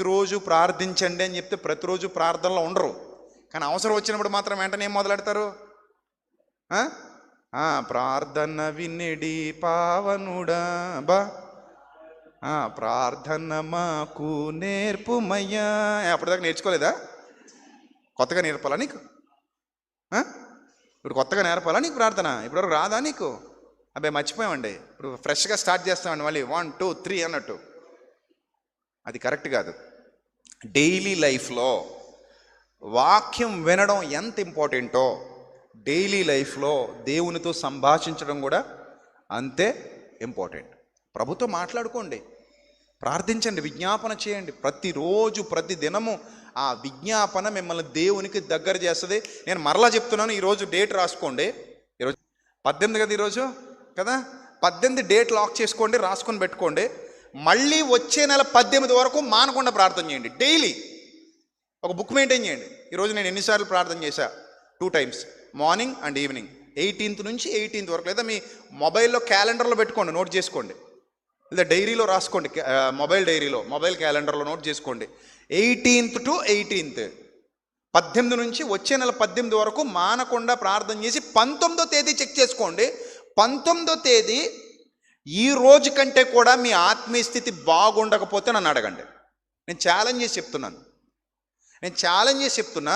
ప్రతిరోజు ప్రార్థించండి అని చెప్తే ప్రతిరోజు ప్రార్థనలో ఉండరు. కానీ అవసరం వచ్చినప్పుడు మాత్రం వెంటనే ఏం మొదలెడతారు? ప్రార్థన వినిడి పావనుడా బా. ప్రార్థన మాకు నేర్పుమయ్యా. ఏ, అప్పటిదాకా నేర్చుకోలేదా? కొత్తగా నేర్పాలా నీకు? ఇప్పుడు కొత్తగా నేర్పాలా నీకు ప్రార్థన? ఇప్పటివరకు రాదా నీకు? అబ్బాయి మర్చిపోయామండి. ఇప్పుడు ఫ్రెష్గా స్టార్ట్ చేస్తామండి మళ్ళీ వన్ టూ త్రీ అన్నట్టు. అది కరెక్ట్ కాదు. డైలీ లైఫ్లో వాక్యం వినడం ఎంత ఇంపార్టెంటో డైలీ లైఫ్లో దేవునితో సంభాషించడం కూడా అంతే ఇంపార్టెంట్. ప్రభుతో మాట్లాడుకోండి. ప్రార్థించండి. విజ్ఞాపన చేయండి. ప్రతిరోజు ప్రతి దినము ఆ విజ్ఞాపన మిమ్మల్ని దేవునికి దగ్గర చేస్తుంది. నేను మరలా చెప్తున్నాను ఈరోజు డేట్ రాసుకోండి. ఈరోజు పద్దెనిమిది కదా ఈరోజు? కదా? పద్దెనిమిది డేట్ లాక్ చేసుకోండి రాసుకొని పెట్టుకోండి. మళ్ళీ వచ్చే నెల పద్దెనిమిది వరకు మానకుండా ప్రార్థన చేయండి. డైలీ ఒక బుక్ మెయింటైన్ చేయండి. ఈరోజు నేను ఎన్నిసార్లు ప్రార్థన చేశా? Two times morning and evening eighteenth నుంచి ఎయిటీన్త్ వరకు. లేదా మీ మొబైల్లో క్యాలెండర్లో పెట్టుకోండి నోట్ చేసుకోండి. లేదా డైరీలో రాసుకోండి మొబైల్ డైరీలో మొబైల్ క్యాలెండర్లో నోట్ చేసుకోండి. ఎయిటీన్త్ టు ఎయిటీన్త్ పద్దెనిమిది నుంచి వచ్చే నెల పద్దెనిమిది వరకు మానకుండా ప్రార్థన చేసి పంతొమ్మిదో తేదీ చెక్ చేసుకోండి. పంతొమ్మిదో తేదీ ఈ రోజు కంటే కూడా మీ ఆత్మీయ స్థితి బాగుండకపోతే నన్ను అడగండి. నేను ఛాలెంజ్ చేసి చెప్తున్నాను. నేను ఛాలెంజ్ చేసి చెప్తున్నా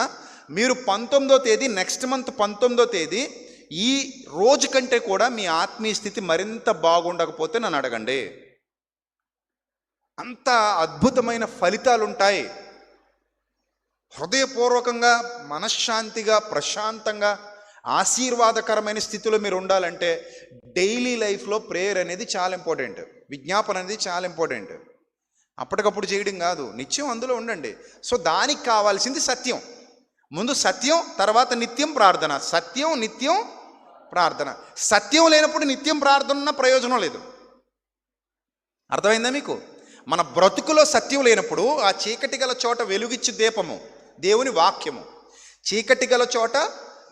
మీరు పంతొమ్మిదో తేదీ నెక్స్ట్ మంత్ పంతొమ్మిదో తేదీ ఈ రోజు కంటే కూడా మీ ఆత్మీయ స్థితి మరింత బాగుండకపోతే నన్ను అడగండి. అంత అద్భుతమైన ఫలితాలు ఉంటాయి హృదయపూర్వకంగా మనశ్శాంతిగా ప్రశాంతంగా ఆశీర్వాదకరమైన స్థితిలో మీరు ఉండాలంటే డైలీ లైఫ్లో ప్రేయర్ అనేది చాలా ఇంపార్టెంట్. విజ్ఞాపన అనేది చాలా ఇంపార్టెంట్. అప్పటికప్పుడు చేయడం కాదు. నిత్యం అందులో ఉండండి. సో దానికి కావాల్సింది సత్యం. ముందు సత్యం తర్వాత నిత్యం ప్రార్థన. సత్యం నిత్యం ప్రార్థన. సత్యం లేనప్పుడు నిత్యం ప్రార్థన ఉన్న ప్రయోజనం లేదు. అర్థమైందా మీకు? మన బ్రతుకులో సత్యం లేనప్పుడు ఆ చీకటి గల చోట వెలుగిచ్చు దీపము దేవుని వాక్యము. చీకటి గల చోట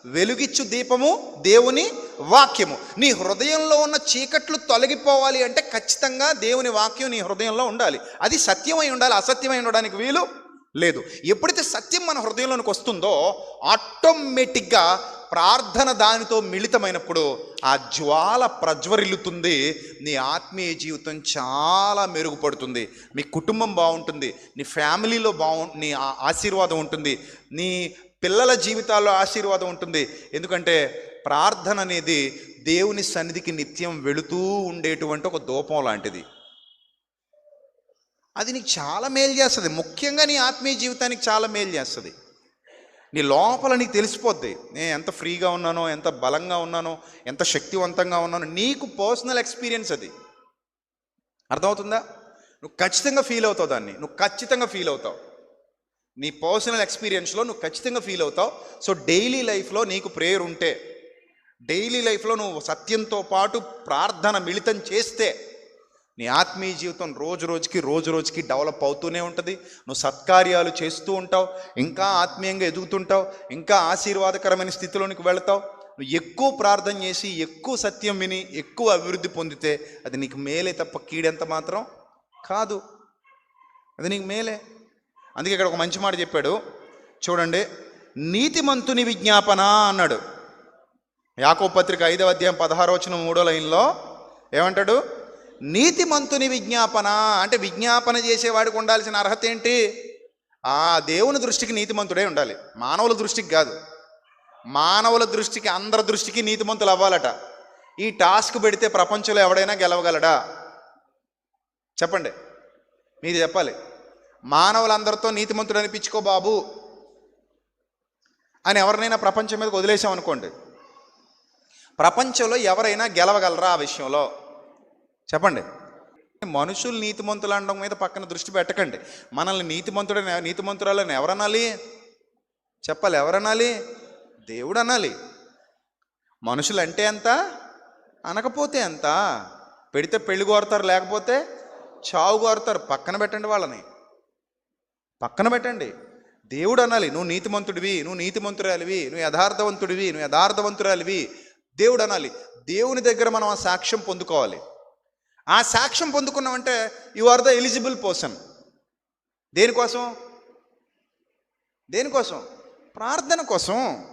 వెలుగిచ్చు దీపము దేవుని వాక్యము. నీ హృదయంలో ఉన్న చీకట్లు తొలగిపోవాలి అంటే ఖచ్చితంగా దేవుని వాక్యం నీ హృదయంలో ఉండాలి. అది సత్యమై ఉండాలి అసత్యమై ఉండడానికి వీలు లేదు. ఎప్పుడైతే సత్యం మన హృదయంలోనికి వస్తుందో ఆటోమేటిక్గా ప్రార్థన దానితో మిళితమైనప్పుడు ఆ జ్వాల ప్రజ్వరిల్లుతుంది నీ ఆత్మీయ జీవితం చాలా మెరుగుపడుతుంది. మీ కుటుంబం బాగుంటుంది నీ ఫ్యామిలీలో బాగు నీ ఆ- ఆశీర్వాదం ఉంటుంది నీ పిల్లల జీవితాల్లో ఆశీర్వాదం ఉంటుంది. ఎందుకంటే ప్రార్థన అనేది దేవుని సన్నిధికి నిత్యం వెళుతూ ఉండేటువంటి ఒక దూపం లాంటిది. అది నీకు చాలా మేలు చేస్తుంది. ముఖ్యంగా నీ ఆత్మీయ జీవితానికి చాలా మేలు చేస్తుంది. నీ లోపల నీకు తెలిసిపోద్ది. నేను ఎంత ఫ్రీగా ఉన్నానో ఎంత బలంగా ఉన్నానో ఎంత శక్తివంతంగా ఉన్నానో నీకు పర్సనల్ ఎక్స్పీరియన్స్ అది. అర్థమవుతుందా? నువ్వు ఖచ్చితంగా ఫీల్ అవుతావు దాన్ని. నువ్వు ఖచ్చితంగా ఫీల్ అవుతావు. నీ పర్సనల్ ఎక్స్పీరియన్స్లో నువ్వు ఖచ్చితంగా ఫీల్ అవుతావు. సో డైలీ లైఫ్లో నీకు ప్రేయర్ ఉంటే డైలీ లైఫ్లో నువ్వు సత్యంతో పాటు ప్రార్థన మిళితం చేస్తే నీ ఆత్మీయ జీవితం రోజు రోజుకి రోజు రోజుకి డెవలప్ అవుతూనే ఉంటుంది. నువ్వు సత్కార్యాలు చేస్తూ ఉంటావు ఇంకా ఆత్మీయంగా ఎదుగుతుంటావు ఇంకా ఆశీర్వాదకరమైన స్థితిలోనికి వెళతావు. నువ్వు ఎక్కువ ప్రార్థన చేసి ఎక్కువ సత్యం విని ఎక్కువ అభివృద్ధి పొందితే అది నీకు మేలే తప్ప కీడెంత మాత్రం కాదు. అది నీకు మేలే. అందుకే ఇక్కడ ఒక మంచి మాట చెప్పాడు. చూడండి నీతిమంతుని విజ్ఞాపన అన్నాడు. యాకో పత్రిక ఐదవ అధ్యాయం పదహారో వచ్చిన మూడో లైన్లో ఏమంటాడు? నీతిమంతుని విజ్ఞాపన అంటే విజ్ఞాపన చేసేవాడికి ఉండాల్సిన అర్హత ఏంటి? ఆ దేవుని దృష్టికి నీతిమంతుడే ఉండాలి. మానవుల దృష్టికి కాదు. మానవుల దృష్టికి అందరి దృష్టికి నీతిమంతులు అవ్వాలట. ఈ టాస్క్ పెడితే ప్రపంచంలో ఎవడైనా గెలవగలడా? చెప్పండి. మీరు చెప్పాలి. మానవులందరితో నీతిమంతుడు అనిపించుకో బాబు అని ఎవరినైనా ప్రపంచం మీదకి వదిలేసామనుకోండి ప్రపంచంలో ఎవరైనా గెలవగలరా ఆ విషయంలో? చెప్పండి. మనుషులు నీతిమంతులు అనడం మీద పక్కన దృష్టి పెట్టకండి. మనల్ని నీతిమంతుడు నీతిమంతురాలని ఎవరనాలి? చెప్పాలి ఎవరనాలి? దేవుడు అనాలి మనుషులు అంటే ఎంత? అనకపోతే ఎంత? పెడితే పెళ్ళి కోరతారు లేకపోతే చావు కోరుతారు. పక్కన పెట్టండి వాళ్ళని. పక్కన పెట్టండి. దేవుడు అనాలి నువ్వు నీతిమంతుడివి నువ్వు నీతిమంతురాలివి నువ్వు యథార్థవంతుడివి నువ్వు యథార్థవంతురాలివి. దేవుడు అనాలి దేవుని దగ్గర మనం ఆ సాక్ష్యం పొందుకోవాలి. ఆ సాక్ష్యం పొందుకున్నామంటే you are the eligible person దేనికోసం? దేనికోసం? ప్రార్థన కోసం.